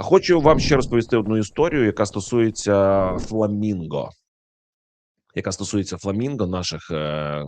Хочу вам ще розповісти одну історію, яка стосується фламінго. Яка стосується фламінго, наших е,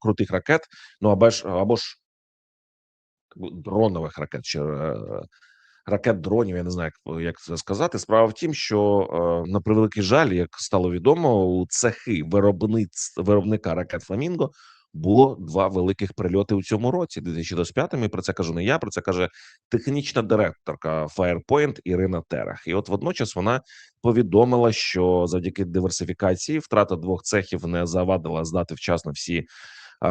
крутих ракет, ну або ж або ж дронових ракет чи е, ракет дронів. Я не знаю, як, як це сказати. Справа в тім, що е, на превеликий жаль, як стало відомо, у цехи виробниць виробника ракет Фламінго було два великих прильоти у цьому році, 2025 І про це кажу не я. Про це каже технічна директорка Firepoint Ірина Терех. І от водночас вона повідомила, що завдяки диверсифікації втрата двох цехів не завадила здати вчасно всі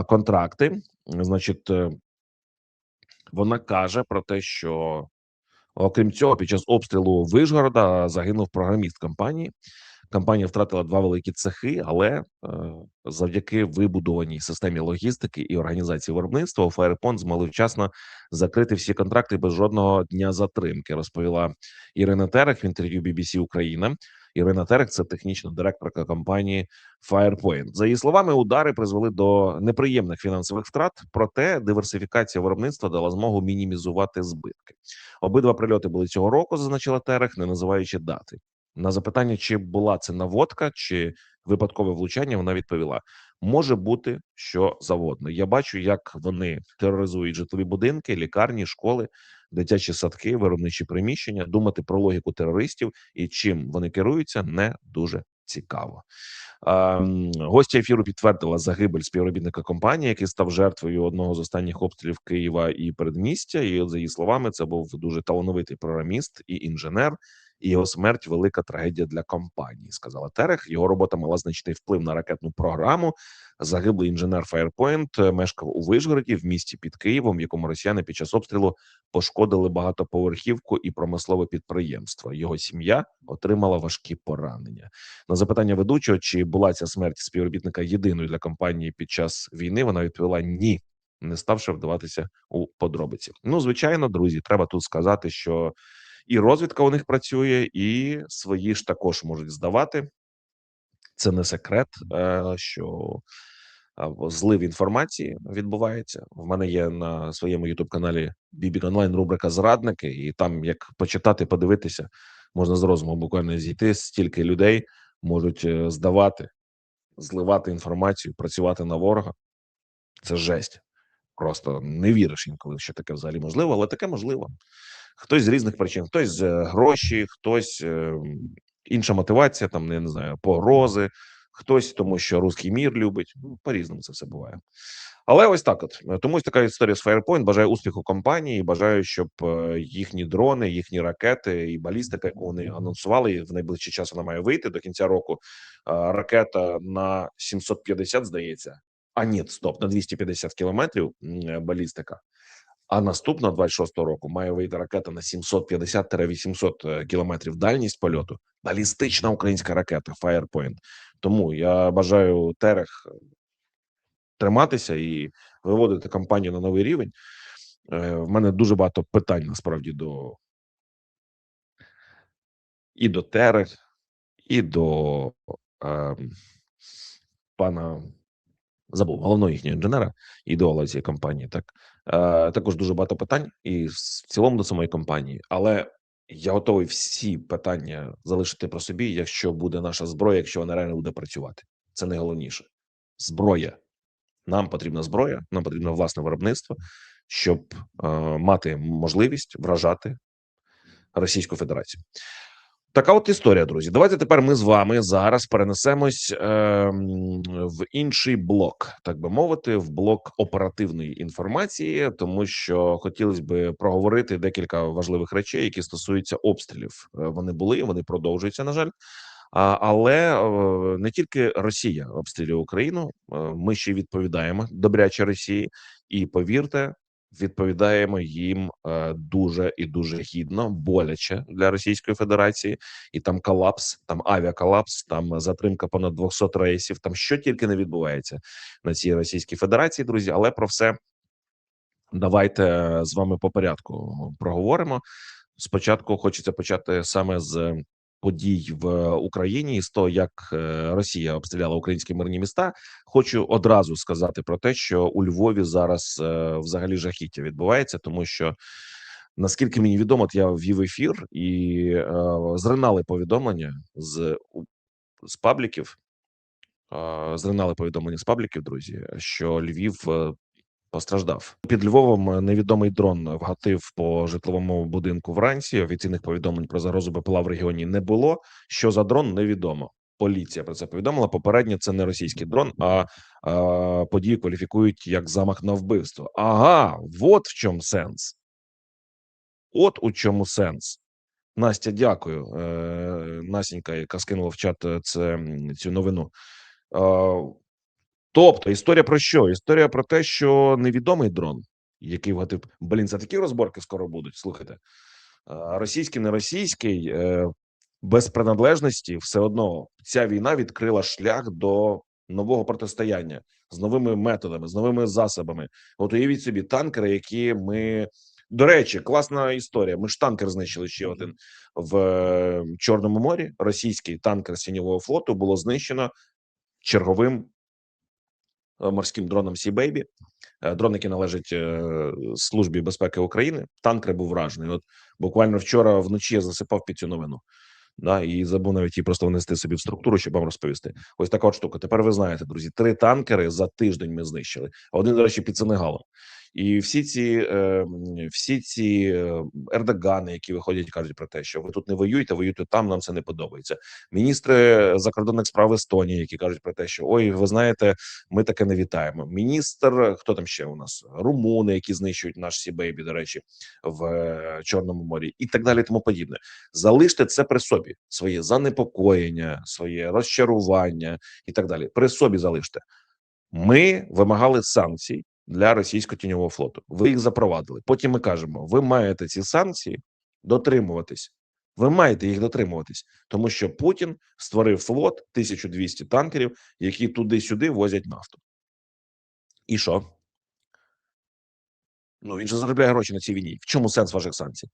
контракти. Значить, е, вона каже про те, що окрім цього, під час обстрілу Вишгорода загинув програміст компанії. Компанія втратила два великі цехи, але е, завдяки вибудованій системі логістики і організації виробництва Фаєрпон змогли вчасно закрити всі контракти без жодного дня затримки. Розповіла Ірина Терех в інтерв'ю BBC Україна. Ірина Терех це технічна директорка компанії Firepoint. За її словами, удари призвели до неприємних фінансових втрат. Проте диверсифікація виробництва дала змогу мінімізувати збитки. Обидва прильоти були цього року, зазначила Терех, не називаючи дати. На запитання, чи була це наводка, чи випадкове влучання, вона відповіла: може бути що завгодно. Я бачу, як вони тероризують житлові будинки, лікарні, школи, дитячі садки, виробничі приміщення. Думати про логіку терористів і чим вони керуються, не дуже цікаво. Ем, Гостя ефіру підтвердила загибель співробітника компанії, який став жертвою одного з останніх обстрілів Києва і передмістя. І за її словами, це був дуже талановитий програміст і інженер. І його смерть велика трагедія для компанії, сказала Терех. Його робота мала значний вплив на ракетну програму. Загиблий інженер Firepoint мешкав у Вишгороді в місті під Києвом, в якому росіяни під час обстрілу пошкодили багатоповерхівку і промислове підприємство. Його сім'я отримала важкі поранення. На запитання ведучого, чи була ця смерть співробітника єдиною для компанії під час війни, вона відповіла ні, не ставши вдаватися у подробиці. Ну, звичайно, друзі, треба тут сказати, що і розвідка у них працює, і свої ж також можуть здавати. Це не секрет, е, що злив інформації відбувається. В мене є на своєму youtube каналі Бібік Онлайн рубрика Зрадники, і там як почитати, подивитися, можна з розуму буквально зійти. Стільки людей можуть е, здавати, зливати інформацію, працювати на ворога. Це жесть. Просто не віриш інколи, що таке взагалі можливо, але таке можливо. Хтось з різних причин, хтось з е, гроші, хтось е, інша мотивація, там я не знаю, погрози, хтось тому, що русський мір любить. Ну, по-різному це все буває. Але ось так, от Е, тому така історія з Firepoint. Бажаю успіху компанії. Бажаю, щоб їхні дрони, їхні ракети і балістика, яку вони анонсували, в найближчий час вона має вийти до кінця року. Ракета на 750, здається. А ні, стоп, на 250 кілометрів балістика. А наступна 26-го року має вийти ракета на 750-800 е, кілометрів дальність польоту. Балістична українська ракета Firepoint. Тому я бажаю Терех е, триматися і виводити кампанію на новий рівень. Е, В мене дуже багато питань насправді до і до Терех, і до е, пана забув головного їхнього інженера, ідеола цієї компанії. Так також дуже багато питань, і в цілому до самої компанії. Але я готовий всі питання залишити про собі, якщо буде наша зброя, якщо вона реально буде працювати. Це найголовніше. Зброя. Нам потрібна зброя, нам потрібно власне виробництво, щоб е, мати можливість вражати Російську Федерацію. Така от історія, друзі. Давайте тепер ми з вами зараз перенесемось е, в інший блок, так би мовити, в блок оперативної інформації, тому що хотілося б проговорити декілька важливих речей, які стосуються обстрілів. Е, Вони були, вони продовжуються, на жаль. Але е, не тільки Росія обстрілює Україну, е, ми ще відповідаємо добряче Росії, і повірте, відповідаємо їм е, дуже і дуже гідно, боляче для Російської Федерації, і там колапс, там авіаколапс, там затримка понад 200 рейсів. Там що тільки не відбувається на цій Російській Федерації, друзі. Але про все давайте е, з вами по порядку проговоримо. Спочатку хочеться почати саме з подій в Україні і з того, як е, Росія обстріляла українські мирні міста. Хочу одразу сказати про те, що у Львові зараз е, взагалі жахіття відбувається, тому що Наскільки мені відомо, я ввів ефір і е, зринали повідомлення з, з пабліків. Е, зринали повідомлення з пабліків, друзі, що Львів е, постраждав. Під Львовом е, невідомий дрон вгатив по житловому будинку вранці. Офіційних повідомлень про загрозу БПЛА в регіоні не було. Що за дрон, невідомо. Поліція про це повідомила. Попередньо це не російський дрон, а, а події кваліфікують як замах на вбивство. Ага, от в чому сенс. От у чому сенс. Настя, дякую. Е, Насінька, яка скинула в чат е, це цю новину. Е, тобто, історія про що? Історія про те, що невідомий дрон, який вгатив. Блін, це такі розборки скоро будуть. Слухайте, російський, не російський, е, без приналежності, все одно ця війна відкрила шлях до нового протистояння з новими методами, з новими засобами. От уявіть собі танкери, які ми. До речі, класна історія. Ми ж танкер знищили ще один в е, Чорному морі. Російський танкер Сіньового флоту було знищено черговим морським дроном Сі Бейбі. Дрон, який належить е, службі безпеки України. Танкер був вражений. От буквально вчора вночі я засипав під цю новину. Да, і забув навіть її просто внести собі в структуру, щоб вам розповісти. Ось така от штука. Тепер ви знаєте, друзі, три танкери за тиждень ми знищили. Один, до речі, під Сенегалом. І всі ці е, всі ці е, ердогани, які виходять, кажуть про те, що ви тут не воюєте, воюєте там. Нам це не подобається. Міністри закордонних справ Естонії, які кажуть про те, що ой, ви знаєте, ми таке не вітаємо. Міністр, хто там ще у нас? Румуни, які знищують наш Сібейбі, до речі, в е, Чорному морі, і так далі, тому подібне. Залиште це при собі, своє занепокоєння, своє розчарування і так далі. При собі залиште. Ми вимагали санкцій для російського тіньового флоту. Ви їх запровадили. Потім ми кажемо: ви маєте ці санкції дотримуватись. Ви маєте їх дотримуватись, тому що Путін створив флот 1200 танкерів, які туди-сюди возять нафту. І що? Ну він же заробляє гроші на цій війні. В чому сенс ваших санкцій?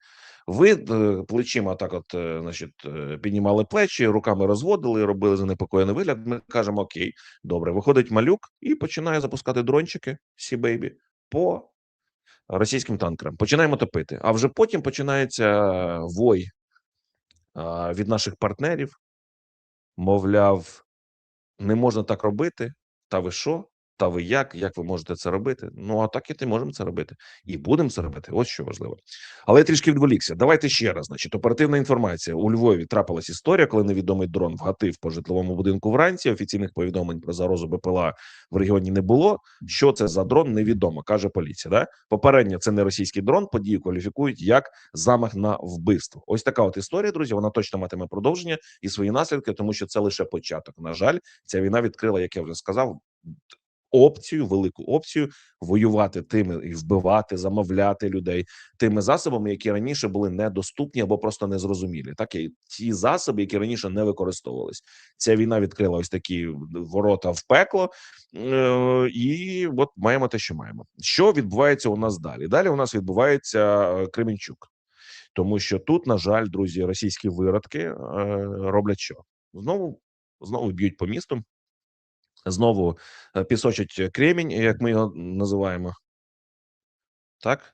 Ви е, плечима так, от, е, значить, е, піднімали плечі, руками розводили, робили занепокоєний вигляд. Ми кажемо: Окей, добре, виходить малюк і починає запускати дрончики Сі Бейбі по російським танкерам. Починаємо топити. А вже потім починається вой від наших партнерів. Мовляв, не можна так робити. Та ви що? Та ви як? Як ви можете це робити? Ну а так і не можемо це робити, і будемо це робити. Ось що важливо. Але я трішки відволікся. Давайте ще раз. Значить, оперативна інформація у Львові трапилась історія, коли невідомий дрон вгатив по житловому будинку вранці. Офіційних повідомлень про загрозу БПЛА в регіоні не було. Що це за дрон? Невідомо, каже поліція. Да? Попередньо це не російський дрон. Подію кваліфікують як замах на вбивство. Ось така от історія, друзі. Вона точно матиме продовження і свої наслідки, тому що це лише початок. На жаль, ця війна відкрила, як я вже сказав, опцію, велику опцію воювати тими і вбивати, замовляти людей тими засобами, які раніше були недоступні або просто незрозумілі. Так і ті засоби, які раніше не використовувались. Ця війна відкрила ось такі ворота в пекло, е, і от маємо те, що маємо. Що відбувається у нас далі? Далі у нас відбувається е, Кременчук, тому що тут, на жаль, друзі, російські виродки е, роблять що знову знову б'ють по місту. Знову е, пісочать кремінь, як ми його називаємо. Так.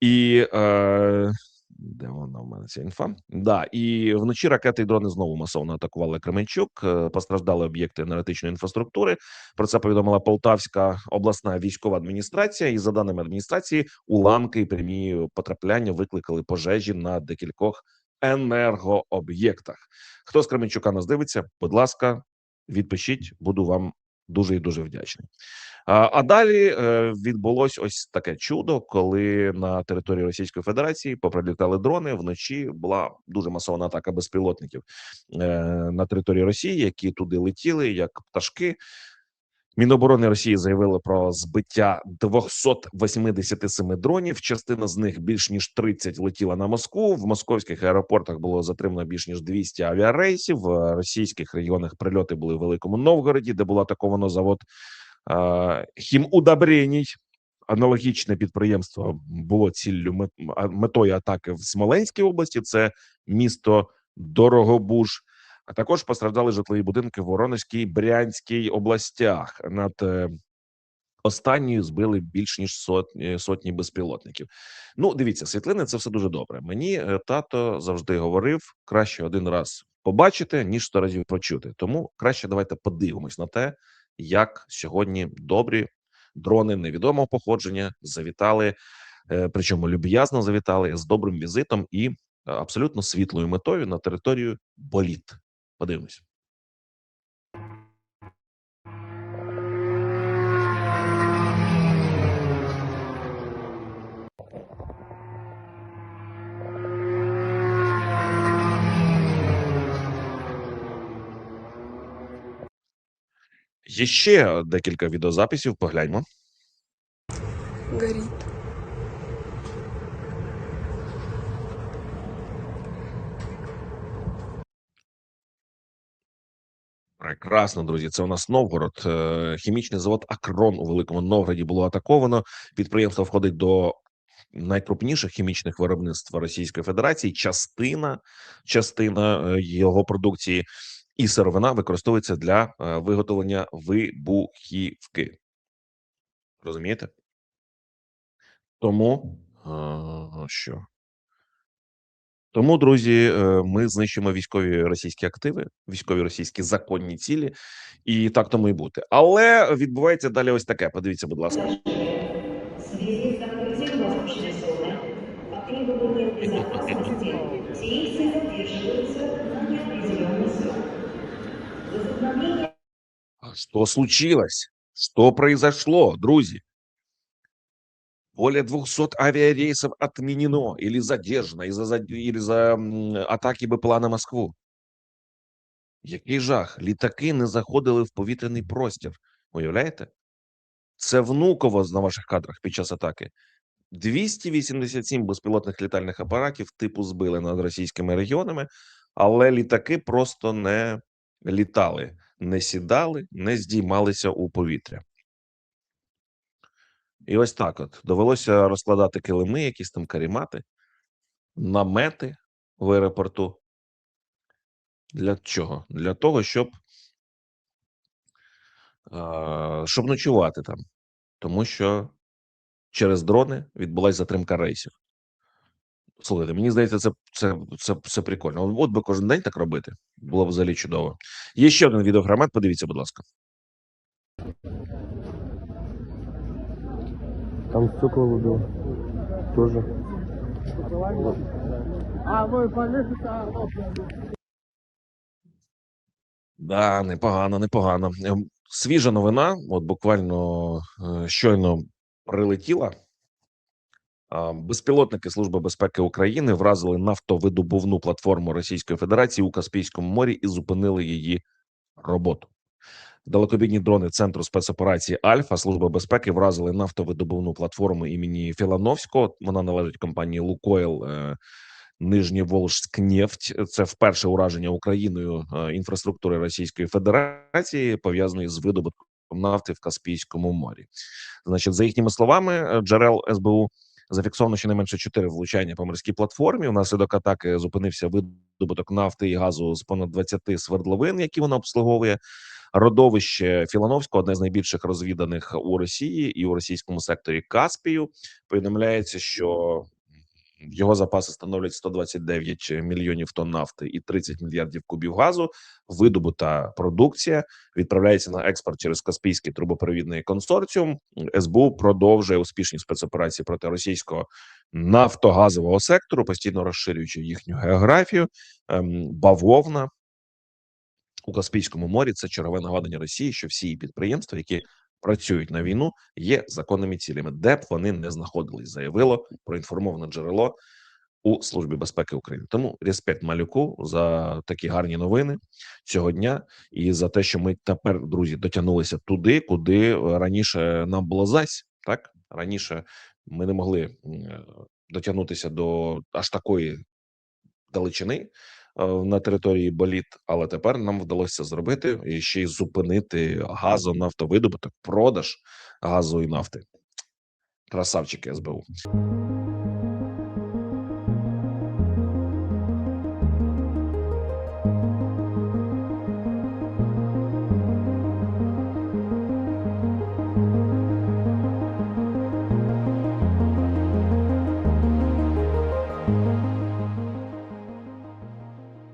І е, де вона в мене ця інфа? Да, і вночі ракети і дрони знову масовно атакували Кременчук. е, Постраждали об'єкти енергетичної інфраструктури. Про це повідомила Полтавська обласна військова адміністрація. І за даними адміністрації, уламки і прямі потрапляння викликали пожежі на декількох енергооб'єктах. Хто з Кременчука нас дивиться? Будь ласка, відпишіть, буду вам дуже і дуже вдячний. А, далі е, відбулось ось таке чудо, коли на території Російської Федерації поприлітали дрони. Вночі була дуже масована атака безпілотників е, на території Росії, які туди летіли як пташки. Міноборони Росії заявили про збиття 287 дронів. Частина з них більш ніж 30 летіла на Москву. В московських аеропортах було затримано більш ніж 200 авіарейсів. В російських регіонах прильоти були в Великому Новгороді, де було атаковано завод е, хімудобреній. Аналогічне підприємство було ціллю мет- метою атаки в Смоленській області. Це місто Дорогобуж. А також постраждали житлові будинки в Воронезькій Брянській областях. Над е, останньою збили більш ніж сотні сотні безпілотників. Ну, дивіться, світлини це все дуже добре. Мені е, тато завжди говорив: краще один раз побачити, ніж сто разів почути. Тому краще давайте подивимось на те, як сьогодні добрі дрони невідомого походження завітали, е, причому люб'язно завітали з добрим візитом і е, абсолютно світлою метою на територію боліт. Подивимось. Є ще декілька відеозаписів. Погляньмо. Прекрасно, друзі. Це у нас Новгород. Е, Хімічний завод Акрон у Великому Новгороді було атаковано. Підприємство входить до найкрупніших хімічних виробництв Російської Федерації. Частина частина е, його продукції і сировина використовується для е, виготовлення вибухівки. Розумієте? Тому що? Тому, друзі, е, ми знищимо військові російські активи, військові російські законні цілі, і так тому і бути. Але відбувається далі ось таке. Подивіться, будь ласка. В связи с закрытием воздушной зоны по требованию безопасности рейсы задерживаются на неопределенный срок. Возобновление А Что случилось? Что произошло, друзі? Более 200 авиарейсов отменено или задержано из-за или за атаки БПЛА на Москву. Який жах? Літаки не заходили в повітряний простір. Уявляєте? Це Внуково на ваших кадрах під час атаки. 287 безпілотних літальних апаратів типу збили над російськими регіонами, але літаки просто не літали, не сідали, не здіймалися у повітря. І ось так от довелося розкладати килими, якісь там карімати, намети в аеропорту. Для чого? Для того, щоб, щоб ночувати там. Тому що через дрони відбулася затримка рейсів. Слухайте, мені здається, це, це, це, це прикольно. От би кожен день так робити. Було б взагалі чудово. Є ще один відеограмат, подивіться, будь ласка. Там стекла выбил. Тоже. Да, непогано, непогано. Ем, Свіжа новина, от буквально е, щойно прилетіла. Безпілотники Служби безпеки України вразили нафтовидобувну платформу Російської Федерації у Каспійському морі і зупинили її роботу. Далекобійні дрони Центру спецоперації Альфа Служба безпеки вразили нафтовидобувну платформу імені Філановського. Вона належить компанії Лукойл е, Нижньоволжськнефть. Це вперше ураження Україною е, інфраструктури Російської Федерації пов'язаної з видобутком нафти в Каспійському морі. Значить, за їхніми словами, е, джерел СБУ зафіксовано щонайменше чотири влучання по морській платформі. Внаслідок атаки зупинився видобуток нафти і газу з понад 20 свердловин, які вона обслуговує. Родовище Філановського одне з найбільших розвіданих у Росії і у російському секторі Каспію. Повідомляється, що його запаси становлять 129 мільйонів тонн нафти і 30 мільярдів кубів газу. Видобута продукція відправляється на експорт через Каспійський трубопровідний консорціум. СБУ продовжує успішні спецоперації проти російського нафтогазового сектору, постійно розширюючи їхню географію. Ем, Бавовна у Каспійському морі це чергове нагадання Росії, що всі її підприємства, які працюють на війну, є законними цілями, де б вони не знаходились, заявило проінформоване джерело у службі безпеки України. Тому респект малюку за такі гарні новини цього дня і за те, що ми тепер, друзі, дотягнулися туди, куди раніше нам було зась. Так раніше ми не могли дотягнутися до аж такої далечини на території боліт, але тепер нам вдалося зробити і ще й зупинити газонафтовидобуток, продаж газу і нафти. Красавчики СБУ.